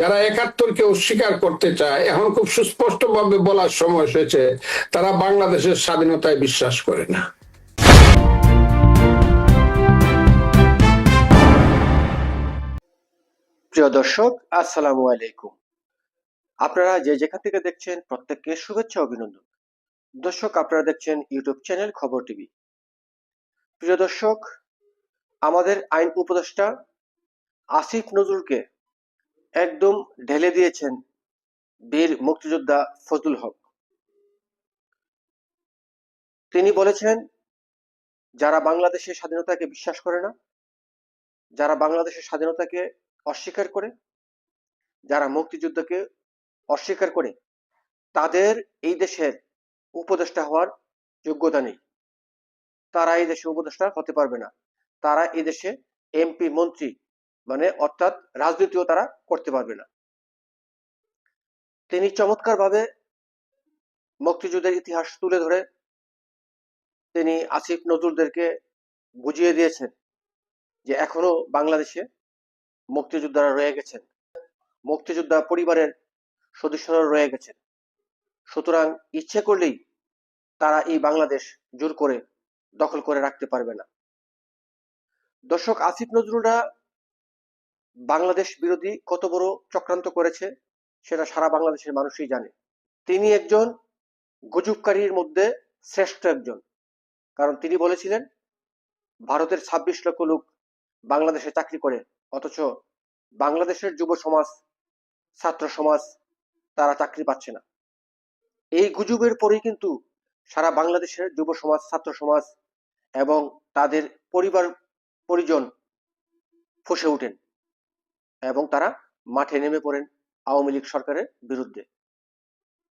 যারা একাত্তরকে অস্বীকার করতে চায়, এখন খুব সুস্পষ্ট ভাবে বলার সময় এসেছে, তারা বাংলাদেশের স্বাধীনতায় বিশ্বাস করে না। প্রিয় দর্শক, আসসালামু আলাইকুম। আপনারা যে যেখান থেকে দেখছেন, প্রত্যেককে শুভেচ্ছা অভিনন্দন। দর্শক, আপনারা দেখছেন ইউটিউব চ্যানেল খবর টিভি। প্রিয় দর্শক, আমাদের আইন উপদেষ্টা আসিফ নজরুলকে একদম ঢেলে দিয়েছেন বীর মুক্তিযোদ্ধা ফজলুল হক। তিনি বলেছেন, যারা বাংলাদেশের স্বাধীনতাকে বিশ্বাস করে না, যারা বাংলাদেশের স্বাধীনতাকে অস্বীকার করে, যারা মুক্তিযুদ্ধকে অস্বীকার করে, তাদের এই দেশের উপদেষ্টা হওয়ার যোগ্যতা নেই। তারা এই দেশে উপদেষ্টা হতে পারবে না। তারা এই দেশে এমপি, মন্ত্রী মানে অর্থাৎ রাজনীতিও তারা করতে পারবে না। তিনি চমৎকারভাবে মুক্তিযুদ্ধের ইতিহাস তুলে ধরে তিনি আসিফ নজরুলদেরকে বুঝিয়ে দিয়েছেন যে এখনও বাংলাদেশে মুক্তিযোদ্ধারা রয়ে গেছেন। মুক্তিযোদ্ধা পরিবারের সদস্যরা রয়ে গেছেন। সুতরাং ইচ্ছে করলেই তারা এই বাংলাদেশ জোর করে দখল করে রাখতে পারবে না। দর্শক, আসিফ নজরুলরা বাংলাদেশ বিরোধী কত বড় চক্রান্ত করেছে সেটা সারা বাংলাদেশের মানুষই জানে। তিনি একজন গুজবকারীর মধ্যে শ্রেষ্ঠ একজন। কারণ তিনি বলেছিলেন, ভারতের ছাব্বিশ লক্ষ লোক বাংলাদেশে চাকরি করে, অথচ বাংলাদেশের যুব সমাজ, ছাত্র সমাজ তারা চাকরি পাচ্ছে না। এই গুজবের পরেই কিন্তু সারা বাংলাদেশের যুব সমাজ, ছাত্র সমাজ এবং তাদের পরিবার, পরিজন ফুসে ওঠেন। এবং তারা মাঠে নেমে পড়েন আওয়ামী লীগ সরকারের বিরুদ্ধে।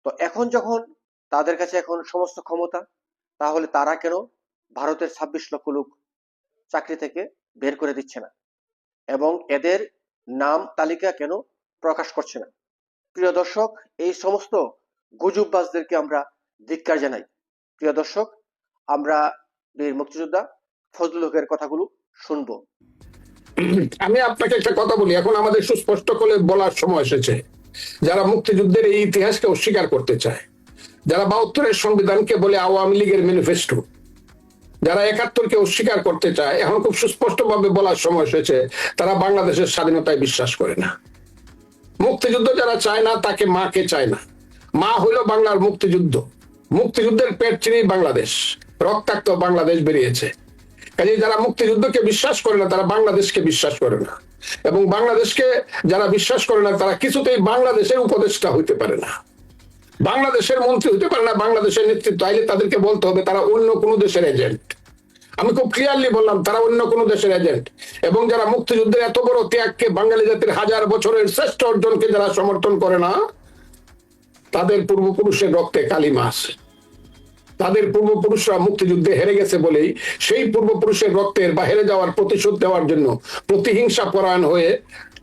তো এখন যখন তাদের কাছে এখন সমস্ত ক্ষমতা, তাহলে তারা কেন ভারতের ছাব্বিশ লক্ষ লোক চাকরি থেকে বের করে দিচ্ছে না? এবং এদের নাম তালিকা কেন প্রকাশ করছে না? প্রিয় দর্শক, এই সমস্ত গুজববাজদেরকে আমরা ধিক্কার জানাই। প্রিয় দর্শক, আমরা বীর মুক্তিযোদ্ধা ফজলুল হকের কথাগুলো শুনব। আমি আপনাকে একটা কথা বলি। এখন আমাদের সুস্পষ্ট করে বলার সময় এসেছে। যারা মুক্তিযুদ্ধের এই ইতিহাসকে অস্বীকার করতে চায়, যারা বাহাত্তরের সংবিধানকে বলে আওয়ামী লীগের ম্যানিফেস্টো, যারা একাত্তরকে অস্বীকার করতে চায়, এখন খুব সুস্পষ্ট ভাবে বলার সময় এসেছে, তারা বাংলাদেশের স্বাধীনতায় বিশ্বাস করে না। মুক্তিযুদ্ধ যারা চায় না, তাকে মাকে চায় না। মা হইল বাংলার মুক্তিযুদ্ধ। মুক্তিযুদ্ধের পেট চিনেই বাংলাদেশ। রক্তাক্ত বাংলাদেশ বেরিয়েছে। কাজে যারা মুক্তিযুদ্ধকে বিশ্বাস করে না, তারা বাংলাদেশকে বিশ্বাস করে না। এবং বাংলাদেশকে যারা বিশ্বাস করে না, তারা কিছুতেই বাংলাদেশের উপদেষ্টা হইতে পারে না। বাংলাদেশের মন্ত্রী হতে পারে না, বাংলাদেশের নেতৃত্ব। আইলে তাদেরকে বলতে হবে, তারা অন্য কোনো দেশের এজেন্ট আমি খুব ক্লিয়ারলি বললাম, তারা অন্য কোনো দেশের এজেন্ট এবং যারা মুক্তিযুদ্ধের এত বড় ত্যাগকে বাঙালি জাতির হাজার বছরের শ্রেষ্ঠ অর্জনকে যারা সমর্থন করে না, তাদের পূর্বপুরুষের রক্তে কালিমা আছে। তাদের পূর্বপুরুষরা মুক্তিযুদ্ধে হেরে গেছে বলেই সেই পূর্বপুরুষের রক্তের বা হেরে যাওয়ার প্রতিশোধ দেওয়ার জন্য প্রতিহিংসা পরায়ণ হয়ে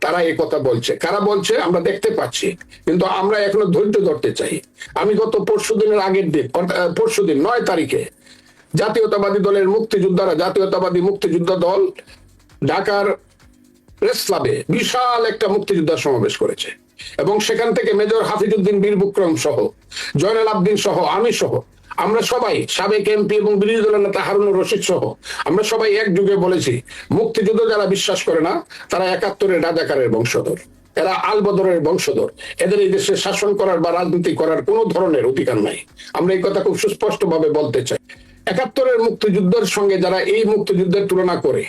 তারা এই কথা বলছে। কারা বলছে আমরা দেখতে পাচ্ছি, কিন্তু আমরা এখনও ধৈর্য ধরতে চাই। আমি গত পরশু দিনের আগের দিন পরশু দিন, নয় তারিখে জাতীয়তাবাদী দলের মুক্তিযোদ্ধারা, জাতীয়তাবাদী মুক্তিযোদ্ধা দল ঢাকার প্রেস ক্লাবে বিশাল একটা মুক্তিযোদ্ধা সমাবেশ করেছে। এবং সেখান থেকে মেজর হাফিজউদ্দিন বীর বিক্রম সহ জয়নাল আবদিন সহ আমি সহ আমরা সবাই সাবেক এমপি এবং বিরোধী দলের নেতা হারুনুর রশিদ সহ আমরা সবাই এক যুগে বলেছি, মুক্তিযুদ্ধ যারা বিশ্বাস করে না, তারা একাত্তরের রাজাকারের বংশধর। এরা আলবদরের বংশধর। এদের এই দেশে শাসন করার বা রাজনীতি করার কোনো ধরনের অধিকার নাই। আমরা এই কথা খুব সুস্পষ্ট ভাবে বলতে চাই। একাত্তরের মুক্তিযুদ্ধের সঙ্গে যারা এই মুক্তিযুদ্ধের তুলনা করে,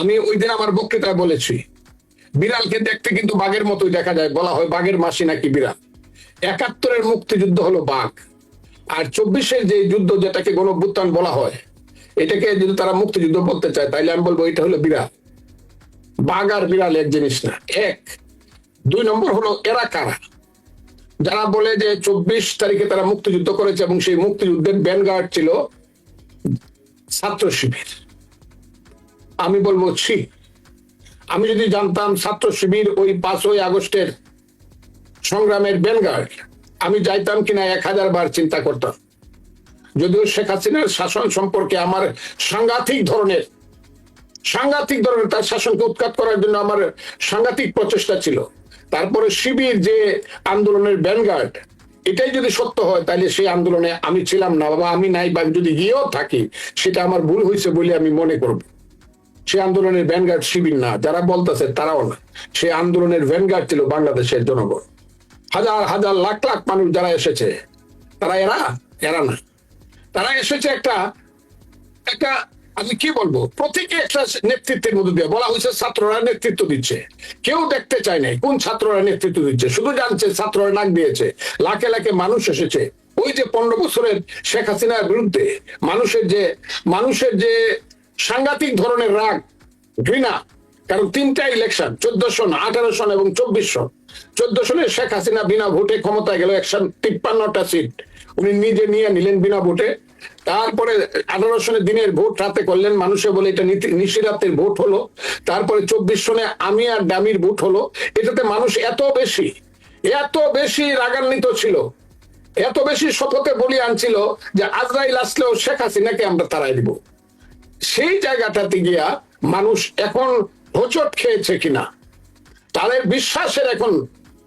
আমি ওই দিন আমার বক্তৃতায় বলেছি, বিড়ালকে দেখতে কিন্তু বাঘের মতোই দেখা যায়, বলা হয় বাঘের মাসি নাকি বিড়াল। একাত্তরের মুক্তিযুদ্ধ হলো বাঘ। আর চব্বিশের যে যুদ্ধ যেটাকে গণভ্যুত্থান বলা হয়, এটাকে যদি তারা মুক্তিযুদ্ধ বলতে চায়, তাইলে আমি বলব এটা হলো বিড়াল। বাঘ আর বিড়াল এক জিনিস না, এক। দুই নম্বর হলো এরা কারা? যারা বলে যে চব্বিশ তারিখে তারা মুক্তিযুদ্ধ করেছে এবং সেই মুক্তিযুদ্ধের ব্যানগার্ড ছিল ছাত্র শিবির। আমি বলব ছি। আমি যদি জানতাম ছাত্র শিবির ওই পাঁচই আগস্টের সংগ্রামের ব্যানগার্ড আমি যাইতাম কিনা এক হাজার বার চিন্তা করতাম। যদিও শেখ হাসিনার শাসন সম্পর্কে আমার সাংঘাতিক ধরনের সাংঘাতিক ধরনের তার শাসনকে উৎখাত করার জন্য আমার সাংঘাতিক প্রচেষ্টা ছিল। তারপরে শিবির যে আন্দোলনের ব্যানগার্ড এটাই যদি সত্য হয়, তাহলে সেই আন্দোলনে আমি ছিলাম না বাবা আমি নাই বা যদি গিয়েও থাকি, সেটা আমার ভুল হয়েছে বলে আমি মনে করব। সে আন্দোলনের ভ্যানগার্ড শিবির না, যারা বলতেছে তারাও না। সে আন্দোলনের ভ্যানগার্ড ছিল বাংলাদেশের জনগণ। হাজার হাজার লাখ লাখ মানুষ যারা এসেছে, তারা এরা এরা না। তারা এসেছে একটা একটা, আমি কি বলব, প্রতীকী একটা নেতৃত্বের মধ্যে দিয়ে বলা হয়েছে, ছাত্ররা নেতৃত্ব দিচ্ছে। কেউ দেখতে চায় নাই কোন ছাত্ররা নেতৃত্ব দিচ্ছে। শুধু জানছে ছাত্ররা ডাক দিয়েছে, লাখে লাখে মানুষ এসেছে। ওই যে পনেরো বছরের শেখ হাসিনার বিরুদ্ধে মানুষের যে মানুষের যে সাংঘাতিক ধরনের রাগ, ঘৃণা কারণ তিনটা ইলেকশন চোদ্দ সন আঠারো সন এবং চব্বিশ সন চোদ্দ সনে শেখ হাসিনা বিনা ভোটে ক্ষমতায় গেল একশো তিপ্পান্নটা সিট উনি নিজে নিয়ে নিলেন বিনা ভোটে। তারপরে আঠারো সনে দিনের ভোট রাতে করলেন, মানুষে বলে এটা নিশিরাতের ভোট হলো। তারপরে চব্বিশ সনে আমি আর ডামির ভোট হলো। এটাতে মানুষ এত বেশি এত বেশি রাগান্বিত ছিল, এত বেশি শপথে বলি আনছিল যে আজরাইল আসলেও শেখ হাসিনাকে আমরা তারাই দিব। সেই জায়গাটাতে গিয়া মানুষ এখন হোচট খেয়েছে কিনা? তাদের বিশ্বাসের এখন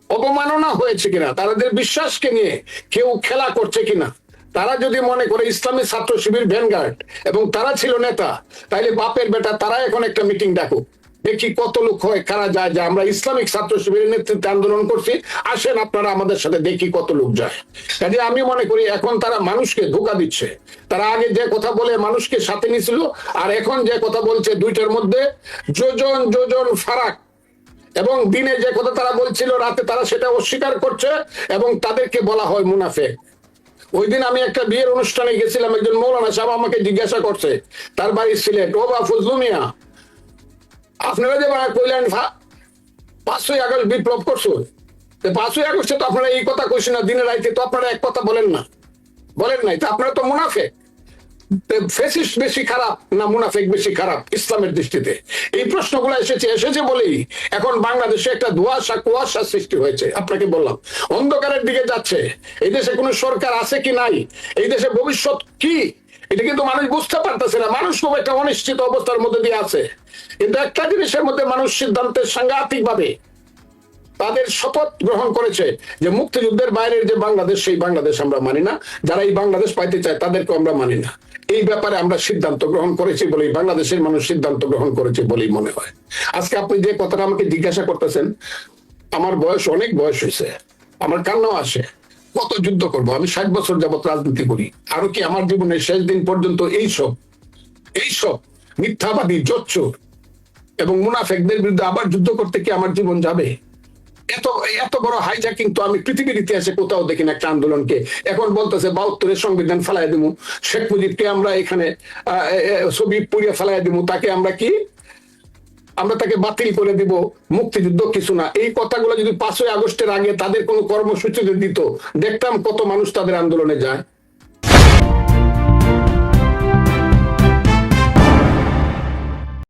অবমাননা হয়েছে কিনা? তাদের বিশ্বাসকে নিয়ে কেউ খেলা করছে কিনা? তারা যদি মনে করে ইসলামী ছাত্র শিবির ভ্যানগার্ড এবং তারা ছিল নেতা, তাইলে বাপের বেটা তারা এখন একটা মিটিং ডাকুক। দেখি কত লোক হয়, কারা যায় যে আমরা ইসলামিক ছাত্র শিবিরের নেতৃত্বে আন্দোলন করছি। আসেন আপনারা আমাদের সাথে দেখি কত লোক যায়। কাজে আমি মনে করি, এখন তারা মানুষকে ধোকা দিচ্ছে। তারা আগে যে কথা বলে মানুষকে সাথে নিছিল, আর এখন যে কথা বলছে দুইটার মধ্যে যোজন যোজন ফারাক। এবং দিনে যে কথা তারা বলছিল, রাতে তারা সেটা অস্বীকার করছে এবং তাদেরকে বলা হয় মুনাফে ওই দিন আমি একটা বিয়ের অনুষ্ঠানে গেছিলাম, একজন মৌলানা সাহেব আমাকে জিজ্ঞাসা করছে, তার বাড়ি সিলেট, ও বা ফজলু মিয়া আপনারা যে কইলেন পাঁচই আগস্ট বিপ্লব করছ। পাঁচই আগস্টে তো আপনারা এই কথা কইছেন না, দিনের রাইতে তো আপনারা এক কথা বলেন না। বলেন নাই, তো আপনারা তো মুনাফে ফেসিস্ট বেশি খারাপ না মুনাফেক বেশি খারাপ ইসলামের দৃষ্টিতে? এই প্রশ্নগুলো এসেছে এসেছে বলেই এখন বাংলাদেশে একটা ধোয়াশা, কুয়াশা সৃষ্টি হয়েছে, আপনাকে বললাম। অন্ধকারের দিকে যাচ্ছে। এই দেশে কোনো সরকার আছে কি নাই? এই দেশে ভবিষ্যৎ কি এটা কিন্তু মানুষ বুঝতে পারতেছে না। মানুষ খুব একটা অনিশ্চিত অবস্থার মধ্যে দিয়ে আছে। কিন্তু একটা জিনিসের মধ্যে মানুষ সিদ্ধান্তের সাংঘাতিক ভাবে তাদের শপথ গ্রহণ করেছে যে মুক্তিযুদ্ধের বাইরের যে বাংলাদেশ, সেই বাংলাদেশ আমরা মানি না। যারা এই বাংলাদেশ পাইতে চায় তাদেরকে আমরা মানি না। এই ব্যাপারে আমরা সিদ্ধান্ত গ্রহণ করেছি বলেই, বাংলাদেশের মানুষ সিদ্ধান্ত গ্রহণ করেছে বলেই মনে হয়। আজকে আপনি যে কথাটা আমাকে জিজ্ঞাসা করতেছেন, আমার বয়স অনেক বয়স হয়েছে। আমার কান্নাও আসে। কত যুদ্ধ করব? আমি ষাট বছর যাবত রাজনীতি করি। আরও কি আমার জীবনের শেষ দিন পর্যন্ত এইসব এইসব মিথ্যাবাদী, জোচ্চোর এবং মুনাফেকদের বিরুদ্ধে আবার যুদ্ধ করতে কি আমার জীবন যাবে? এত এত বড় হাইজাকিং তো আমি পৃথিবীর ইতিহাসে কোথাও দেখি না একটা আন্দোলনকে। এখন বলতেছে বাহাত্তরের সংবিধান ফেলাই দিব শেখ মুজিবকে আমরা এখানে ছবি পুড়িয়ে ফেলাই দিব তাকে আমরা কি আমরা তাকে বাতিল করে দিব, মুক্তিযুদ্ধ কিছু না। এই কথাগুলো যদি পাঁচই আগস্টের আগে তাদের কোনো কর্মসূচিতে দিত, দেখতাম কত মানুষ তাদের আন্দোলনে যায়।